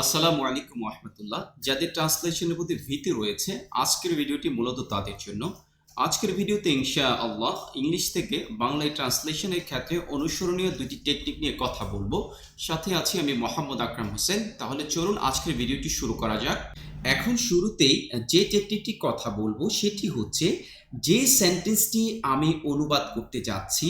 আসসালামু আলাইকুম রহমতুল্লাহ। যাদের ট্রান্সলেশনের প্রতি ভীতি রয়েছে, আজকের ভিডিওটি মূলত তাদের জন্য। আজকের ভিডিওতে ইনশা আল্লাহ ইংলিশ থেকে বাংলায় ট্রান্সলেশনের ক্ষেত্রে অনুসরণীয় দুটি টেকনিক নিয়ে কথা বলব। সাথে আছি আমি মোহাম্মদ আকরাম হোসেন। তাহলে চলুন আজকের ভিডিওটি শুরু করা যাক। এখন শুরুতেই যে টেকনিকটি কথা বলব, সেটি হচ্ছে যে সেন্টেন্সটি আমি অনুবাদ করতে যাচ্ছি,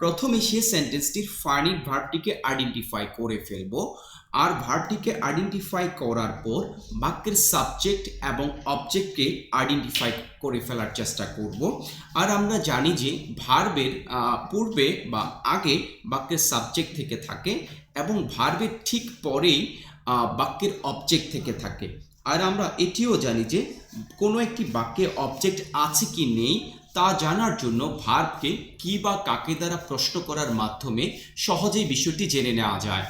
প্রথমে সে সেন্টেন্সটির ফার্নিট ভার্বটিকে আইডেন্টিফাই করে ফেলব। আর ভার্বটিকে আইডেন্টিফাই করার পর বাক্যের সাবজেক্ট এবং অবজেক্টকে আইডেন্টিফাই করে ফেলার চেষ্টা করব। আর আমরা জানি যে ভার্বের পূর্বে বা আগে বাক্যের সাবজেক্ট থেকে থাকে এবং ভার্বের ঠিক পরেই বাক্যের অবজেক্ট থেকে থাকে। আর আমরা এটিও জানি যে কোনো একটি বাক্যে অবজেক্ট আছে কি নেই তা জানার জন্য ভার্বকে কি বা কাকে দ্বারা প্রশ্ন করার মাধ্যমে সহজেই বিষয়টি জেনে নেওয়া যায়।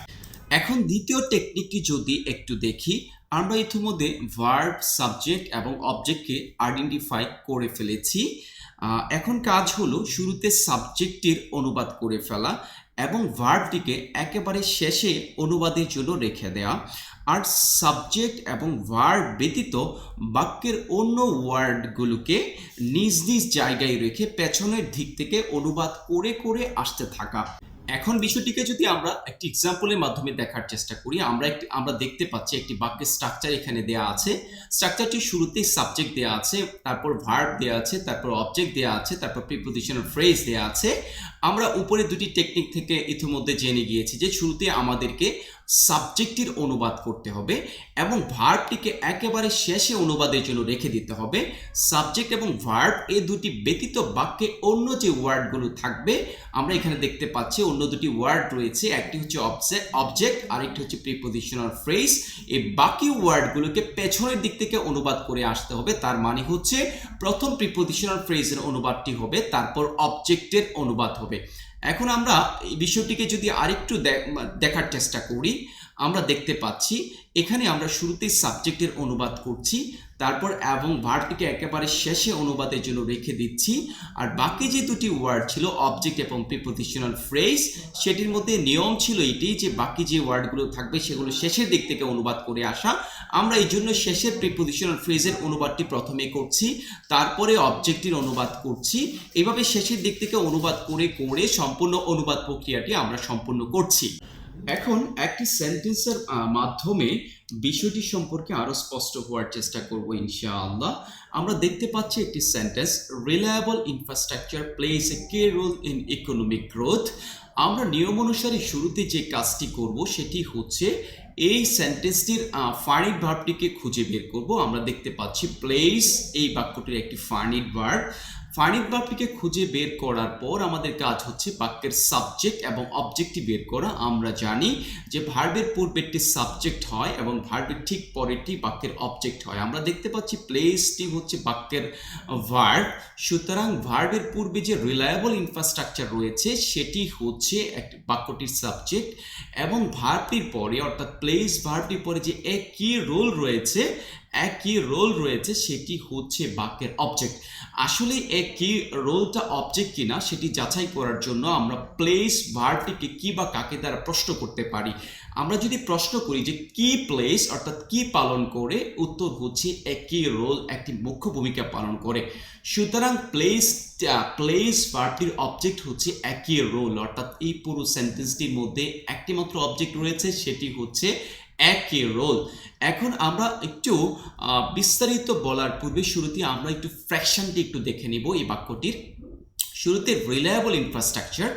এখন দ্বিতীয় টেকনিকটি যদি একটু দেখি, আমরা ইতিমধ্যে ভার্ব সাবজেক্ট এবং অবজেক্টকে আইডেন্টিফাই করে ফেলেছি। এখন কাজ হলো শুরুতে সাবজেক্টের অনুবাদ করে ফেলা এবং ভার্বটিকে একেবারে শেষে অনুবাদের জন্য রেখে দেওয়া আর সাবজেক্ট এবং ভার্ব ব্যতীত বাক্যের অন্য ওয়ার্ডগুলোকে নিজ নিজ জায়গায় রেখে পেছনের দিক থেকে অনুবাদ করে করে আসতে থাকা। এখন বিষয়টিকে যদি আমরা একটি এক্সাম্পলের মাধ্যমে দেখার চেষ্টা করি, আমরা একটি, আমরা দেখতে পাচ্ছি একটি বাক্যের স্ট্রাকচার এখানে দেয়া আছে। স্ট্রাকচারটি শুরুতেই সাবজেক্ট দেয়া আছে, তারপর ভার্ব দেয়া আছে, তারপর অবজেক্ট দেয়া আছে, তারপর প্রিপোজিশনাল ফ্রেজ দেয়া আছে। আমরা উপরে দুটি টেকনিক থেকে ইতিমধ্যে জেনে গিয়েছি যে শুরুতে আমাদেরকে সাবজেক্টের অনুবাদ করতে হবে এবং ভার্বটিকে একেবারে শেষে অনুবাদের জন্য রেখে দিতে হবে। সাবজেক্ট এবং ভার্ব এই দুটি ব্যতীত বাক্যে অন্য যে ওয়ার্ডগুলো থাকবে, আমরা এখানে দেখতে পাচ্ছি অন্য দুটি ওয়ার্ড রয়েছে। একটি হচ্ছে অবজেক্ট অবজেক্ট আরেকটি হচ্ছে প্রিপোজিশনাল ফ্রেজ এই বাকি ওয়ার্ডগুলোকে পেছনের দিক থেকে অনুবাদ করে আসতে হবে। তার মানে হচ্ছে প্রথম প্রিপোজিশনাল ফ্রেজের অনুবাদটি হবে, তারপর অবজেক্টের অনুবাদ হবে। এখন আমরা এই বিষয়টিকে যদি আরেকটু দেখার চেষ্টা করি আমরা দেখতে পাচ্ছি। এখানে আমরা শুরুতেই সাবজেক্টের অনুবাদ করছি, তারপর এবং ভার্বটিকে একেবারে শেষে অনুবাদের জন্য রেখে দিচ্ছি। আর বাকি যে দুটি ওয়ার্ড ছিল অবজেক্ট এবং প্রিপোজিশনাল ফ্রেজ সেটির মধ্যে নিয়ম ছিল এটি যে বাকি যে ওয়ার্ডগুলো থাকবে, সেগুলো শেষের দিক থেকে অনুবাদ করে আসা। আমরা এই জন্য শেষের প্রিপোজিশনাল ফ্রেজের অনুবাদটি প্রথমে করছি, তারপরে অবজেক্টের অনুবাদ করছি। এভাবে শেষের দিক থেকে অনুবাদ করে করে সম্পূর্ণ অনুবাদ প্রক্রিয়াটি আমরা সম্পূর্ণ করছি। এখন একটি সেন্টেন্সের মাধ্যমে বিষয়টি সম্পর্কে আরও স্পষ্ট হওয়ার চেষ্টা করব ইনশাআল্লাহ। আমরা দেখতে পাচ্ছি একটি sentence reliable infrastructure plays a key role in economic growth আমরা নিয়ম অনুসারে শুরুতে যে কাজটি করব সেটি হচ্ছে এই সেন্টেন্সটির ফার্নিট ভার্বটিকে খুঁজে বের করব। আমরা দেখতে পাচ্ছি প্লেস এই বাক্যটির একটি ফার্নিট ভার্ব ফার্নিট ভার্বটিকে খুঁজে বের করার পর আমাদের কাজ হচ্ছে বাক্যের সাবজেক্ট এবং অবজেক্টটি বের করা। আমরা জানি যে ভার্বের পূর্বেরটি সাবজেক্ট হয় এবং ভার্বের ঠিক পরেরটি বাক্যের অবজেক্ট হয়। আমরা দেখতে পাচ্ছি প্লেসটি হচ্ছে বাক্যের ভার্ব সুতরাং ভার্বের পূর্বে যে রিলায়েবল ইনফ্রাস্ট্রাকচার রয়েছে, সেটি হচ্ছে একটি বাক্যটির সাবজেক্ট এবং ভার্বটির পরে, অর্থাৎ প্লেস ভার্বটির পরে যে একই রোল রয়েছে একই রোল রয়েছে, সেটি হচ্ছে বাক্যের অবজেক্ট আসলে একই রোলটা অবজেক্ট কিনা, সেটি যাচাই করার জন্য আমরা প্লেস ভার্বটিকে কি বা কাকে দ্বারা প্রশ্ন করতে পারি? আমরা যদি প্রশ্ন করি যে কি প্লেস অর্থাৎ কি পালন করে, উত্তর হচ্ছে একই রোল একটি মুখ্য ভূমিকা পালন করে। সুতরাং প্লেস প্লেস ভার্বটির অবজেক্ট হচ্ছে একই রোল অর্থাৎ এই পুরো সেন্টেন্সটির মধ্যে একটি মাত্র অবজেক্ট রয়েছে, সেটি হচ্ছে একই রোল এখন আমরা একটু বিস্তারিত বলার পূর্বে শুরুতে আমরা একটু ফ্র্যাকশনটি একটু দেখে নিব এই বাক্যটির। শুরুতে রিলায়েবল ইনফ্রাস্ট্রাকচার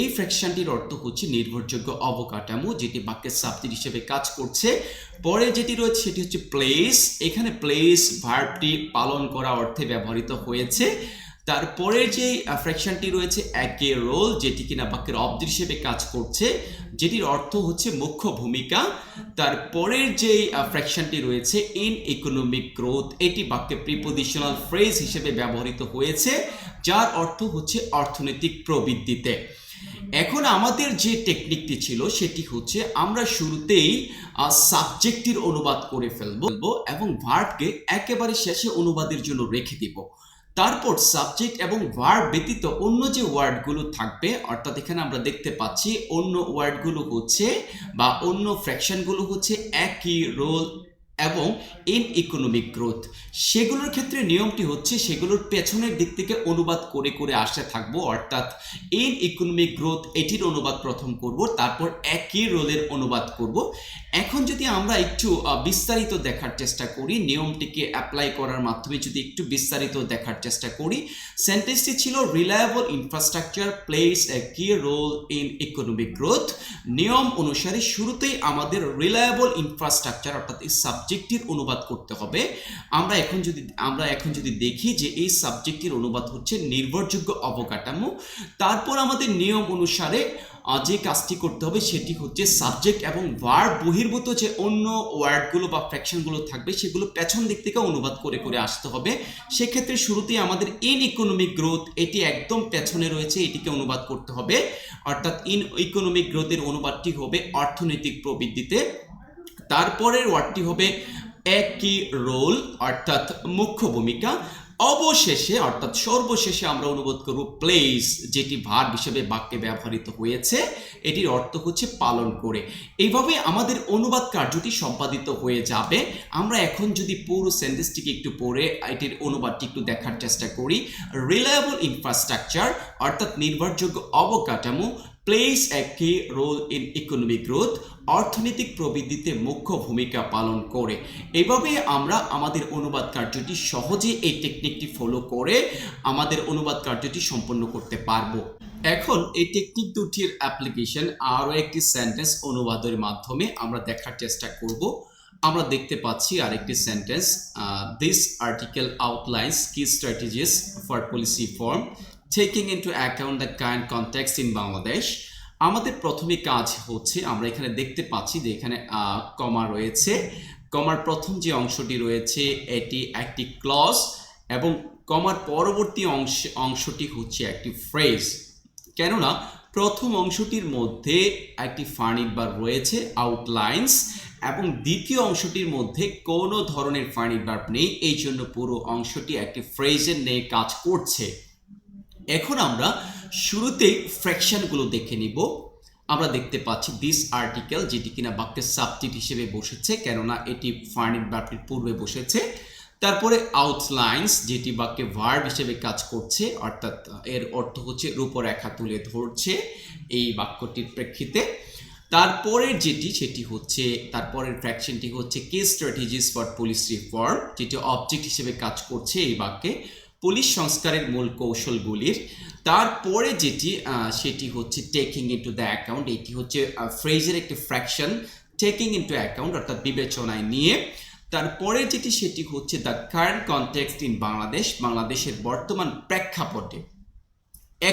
এই ফ্র্যাকশনটির অর্থ হচ্ছে নির্ভরযোগ্য অবকাঠামো, যেটি বাক্যের সাবজেক্ট হিসেবে কাজ করছে। পরে যেটি রয়েছে সেটি হচ্ছে প্লেস এখানে প্লেস ভার্বটি পালন করা অর্থে ব্যবহৃত হয়েছে। তারপরে যে ফ্র্যাকশনটি রয়েছে একে রোল যেটি কিনা বাক্যের অবজেক্ট হিসেবে কাজ করছে। যেটির অর্থ হচ্ছে মুখ্য ভূমিকা। তারপরের যে ফ্র্যাকশনটি রয়েছে ইন ইকোনমিক গ্রোথ এটি বাক্যে প্রিপোজিশনাল ফ্রেজ হিসেবে ব্যবহৃত হয়েছে, যার অর্থ হচ্ছে অর্থনৈতিক প্রবৃদ্ধিতে। এখন আমাদের যে টেকনিকটি ছিল, সেটি হচ্ছে আমরা শুরুতেই সাবজেক্টটির অনুবাদ করে ফেলব এবং ভার্বকে একেবারে শেষে অনুবাদের জন্য রেখে দিব। তারপর সাবজেক্ট এবং ভার্ব ব্যতীত অন্য যে ওয়ার্ডগুলো থাকবে, অর্থাৎ এখানে আমরা দেখতে পাচ্ছি অন্য ওয়ার্ডগুলো হচ্ছে বা অন্য ফ্র্যাকশনগুলো হচ্ছে একই রোল এবং ইন ইকোনমিক গ্রোথ সেগুলোর ক্ষেত্রে নিয়মটি হচ্ছে সেগুলোর পেছনের দিক থেকে অনুবাদ করে করে আসতে থাকব, অর্থাৎ ইন ইকোনমিক গ্রোথ এটির অনুবাদ প্রথম করব, তারপর একই রোলের অনুবাদ করব। এখন যদি আমরা একটু বিস্তারিত দেখার চেষ্টা করি, নিয়মটিকে অ্যাপ্লাই করার মাধ্যমে যদি একটু বিস্তারিত দেখার চেষ্টা করি সেন্টেন্সটি ছিল রিলায়েবল ইনফ্রাস্ট্রাকচার প্লেস এ কি রোল ইন ইকোনমিক গ্রোথ নিয়ম অনুসারে শুরুতেই আমাদের রিলায়েবল ইনফ্রাস্ট্রাকচার অর্থাৎ এই সাবজেক্টটির অনুবাদ করতে হবে। আমরা এখন যদি, আমরা এখন যদি দেখি যে এই সাবজেক্টটির অনুবাদ হচ্ছে নির্ভরযোগ্য অবকাঠামো, তারপর আমাদের নিয়ম অনুসারে যে কাজটি করতে হবে সেটি হচ্ছে সাবজেক্ট এবং ভার্ব বহির্ভূত যে অন্য ওয়ার্ডগুলো বা ফ্র্যাকশনগুলো থাকবে সেগুলো পেছন দিক থেকে অনুবাদ করে করে আসতে হবে। সেক্ষেত্রে শুরুতেই আমাদের ইন ইকোনমিক গ্রোথ এটি একদম পেছনে রয়েছে, এটিকে অনুবাদ করতে হবে। অর্থাৎ ইন ইকোনমিক গ্রোথের অনুবাদটি হবে অর্থনৈতিক প্রবৃদ্ধিতে। তারপরের ওয়ার্ডটি হবে একই রোল, অর্থাৎ মুখ্য ভূমিকা। অবশেষে, অর্থাৎ সর্বশেষে আমরা অনুবাদ করব প্লেস যেটি ভার হিসেবে বাক্যে ব্যবহৃত হয়েছে, এটির অর্থ হচ্ছে পালন করে। এইভাবে আমাদের অনুবাদ কার্যটি সম্পাদিত হয়ে যাবে। আমরা এখন যদি পুরো সেন্টেন্সটিকে একটু পড়ে, এটির অনুবাদটি একটু দেখার চেষ্টা করি। রিলায়েবল ইনফ্রাস্ট্রাকচার অর্থাৎ নির্ভরযোগ্য অবকাঠামো প্লেস এ কি রোল ইন ইকোনমিক গ্রোথ অর্থনৈতিক প্রবৃদ্ধিতে মুখ্য ভূমিকা পালন করে। এভাবে আমরা আমাদের অনুবাদ কার্যটি সহজে এই টেকনিকটি ফলো করে আমাদের অনুবাদ কার্যটি সম্পন্ন করতে পারব। এখন এই টেকনিক দুটির অ্যাপ্লিকেশন আরও একটি সেন্টেন্স অনুবাদের মাধ্যমে আমরা দেখার চেষ্টা করব। আমরা দেখতে পাচ্ছি আরেকটি sentence this article outlines key strategies for policy form taking into account the kind context in Bangladesh আমাদের প্রথমে কাজ হচ্ছে, আমরা এখানে দেখতে পাচ্ছি যে এখানে কমা রয়েছে। কমার প্রথম যে অংশটি রয়েছে, এটি একটি ক্লজ এবং কমার পরবর্তী অংশ, অংশটি হচ্ছে একটি ফ্রেজ কেননা, প্রথম অংশটির মধ্যে একটি ফার্নিট বার রয়েছে আউটলাইন্স এবং দ্বিতীয় অংশটির মধ্যে কোনো ধরনের ফার্নিট বার নেই, এই জন্য পুরো অংশটি একটি ফ্রেজের নিয়ে কাজ করছে। এখন আমরা শুরুতেই ফ্র্যাকশনগুলো দেখে নিব। আমরা দেখতে পাচ্ছি দিস আর্টিকেল যেটি কিনা বাক্যের সাবজেক্ট হিসেবে বসেছে, কেননা এটি ফার্নিট বাক্যের পূর্বে বসেছে। তারপরে আউটলাইন্স যেটি বাক্যে ভার্ব হিসেবে কাজ করছে, অর্থাৎ এর অর্থ হচ্ছে রূপরেখা তুলে ধরছে এই বাক্যটির প্রেক্ষিতে। তারপরে যেটি, সেটি হচ্ছে, তারপরের ফ্র্যাকশনটি হচ্ছে key strategies for police reform যেটি অবজেক্ট হিসেবে কাজ করছে এই বাক্যে। পুলিশ সংস্কারের মূল কৌশলগুলির, তারপরে যেটি সেটি হচ্ছে টেকিং ইনটু দ্য অ্যাকাউন্ট এটি হচ্ছে ফ্রেজের একটি ফ্র্যাকশন টেকিং ইনটু অ্যাকাউন্ট অর্থাৎ বিবেচনায় নিয়ে। তারপরে যেটি, সেটি হচ্ছে the current context in Bangladesh বাংলাদেশের বর্তমান প্রেক্ষাপটে।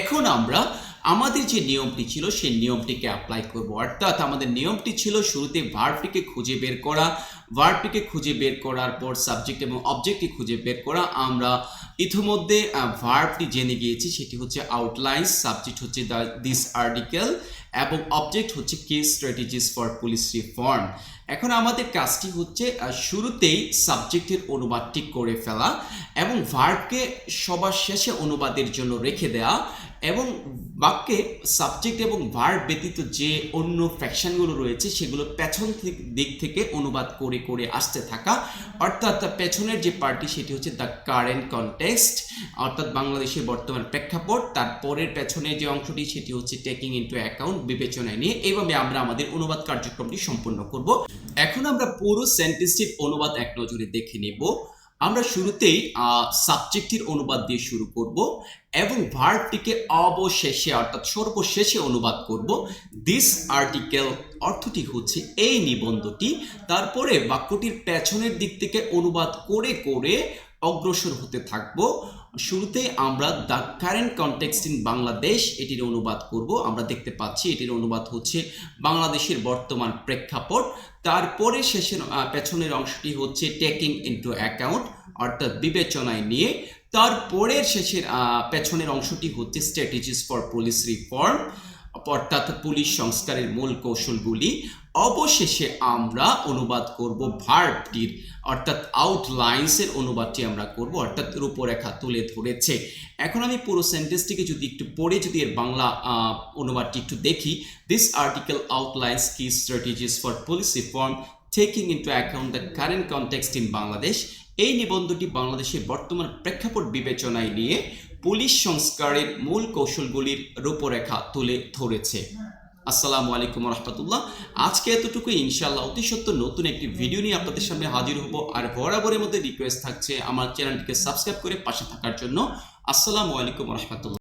এখন আমরা আমাদের যে নিয়মটি ছিল, সেই নিয়মটিকে অ্যাপ্লাই করব। অর্থাৎ আমাদের নিয়মটি ছিল শুরুতে ভার্বটিকে খুঁজে বের করা ভার্বটিকে খুঁজে বের করার পর সাবজেক্ট এবং অবজেক্টটি খুঁজে বের করা, আমরা ইতিমধ্যে ভার্বটি জেনে গিয়েছি, সেটি হচ্ছে আউটলাইন সাবজেক্ট হচ্ছে দ্য দিস আর্টিকেল এবং অবজেক্ট হচ্ছে key strategies for police reform এখন আমাদের কাজটি হচ্ছে শুরুতেই সাবজেক্টের অনুবাদটি করে ফেলা, এবং ভার্বকে সবার শেষে অনুবাদের জন্য রেখে দেওয়া এবং বাক্যে সাবজেক্ট এবং ভার্ব ব্যতীত যে অন্য ফ্যাকশনগুলো রয়েছে, সেগুলো পেছন দিক থেকে অনুবাদ করে করে আসতে থাকা। অর্থাৎ পেছনের যে পার্টি সেটি হচ্ছে দ্য কারেন্ট কনটেক্সট অর্থাৎ বাংলাদেশের বর্তমান প্রেক্ষাপট। তারপরের পেছনের যে অংশটি, সেটি হচ্ছে টেকিং ইনটু অ্যাকাউন্ট বিবেচনায় নিয়ে। এইভাবে আমরা আমাদের অনুবাদ কার্যক্রমটি সম্পন্ন করব। এখন আমরা পুরো সেন্টেন্সটির অনুবাদ এক নজরে দেখে নেব। আমরা শুরুতেই সাবজেক্টের অনুবাদ দিয়ে শুরু করব এবং ভার্বটিকে অবশেষে, অর্থাৎ সর্বশেষে অনুবাদ করব। দিস আর্টিকেল অর্থটি হচ্ছে এই নিবন্ধটি। তারপরে বাক্যটির পেছনের দিক থেকে অনুবাদ করে করে অগ্রসর হতে থাকব। শুরুতে আমরা the current context in Bangladesh এটির অনুবাদ করব। আমরা দেখতে পাচ্ছি এটির অনুবাদ হচ্ছে বাংলাদেশের বর্তমান প্রেক্ষাপট। তারপরে শেষের পেছনের অংশটি হচ্ছে টেকিং ইনটু অ্যাকাউন্ট অর্থাৎ বিবেচনায় নিয়ে। তারপরের শেষের পেছনের অংশটি হচ্ছে স্ট্র্যাটেজিস ফর পুলিশ রিফর্ম অর্থাৎ পুলিশ সংস্কারের মূল কৌশলগুলি অবশেষে আমরা অনুবাদ করব ভার্বটির, অর্থাৎ আউটলাইন্সের অনুবাদটি আমরা করব, অর্থাৎ রূপরেখা তুলে ধরেছে। এখন আমি পুরো সেন্টেন্সটিকে যদি একটু পড়ে যদি এর বাংলা অনুবাদটি একটু দেখি this article outlines key strategies for police reform taking into account the current context in Bangladesh এই নিবন্ধটি বাংলাদেশের বর্তমান প্রেক্ষাপট বিবেচনায় নিয়ে পুলিশ সংস্কারের মূল কৌশলগুলির রূপরেখা তুলে ধরেছে। আসসালামু আলাইকুম রহমতুল্লাহ আজকে এতটুকু ইনশাল্লাহ অতি সত্য নতুন একটি ভিডিও নিয়ে আপনাদের সামনে হাজির হব। আর বরাবরের মধ্যে রিকোয়েস্ট থাকছে আমার চ্যানেলটিকে সাবস্ক্রাইব করে পাশে থাকার জন্য। আসসালামু আলাইকুম রহমতুল্লাহ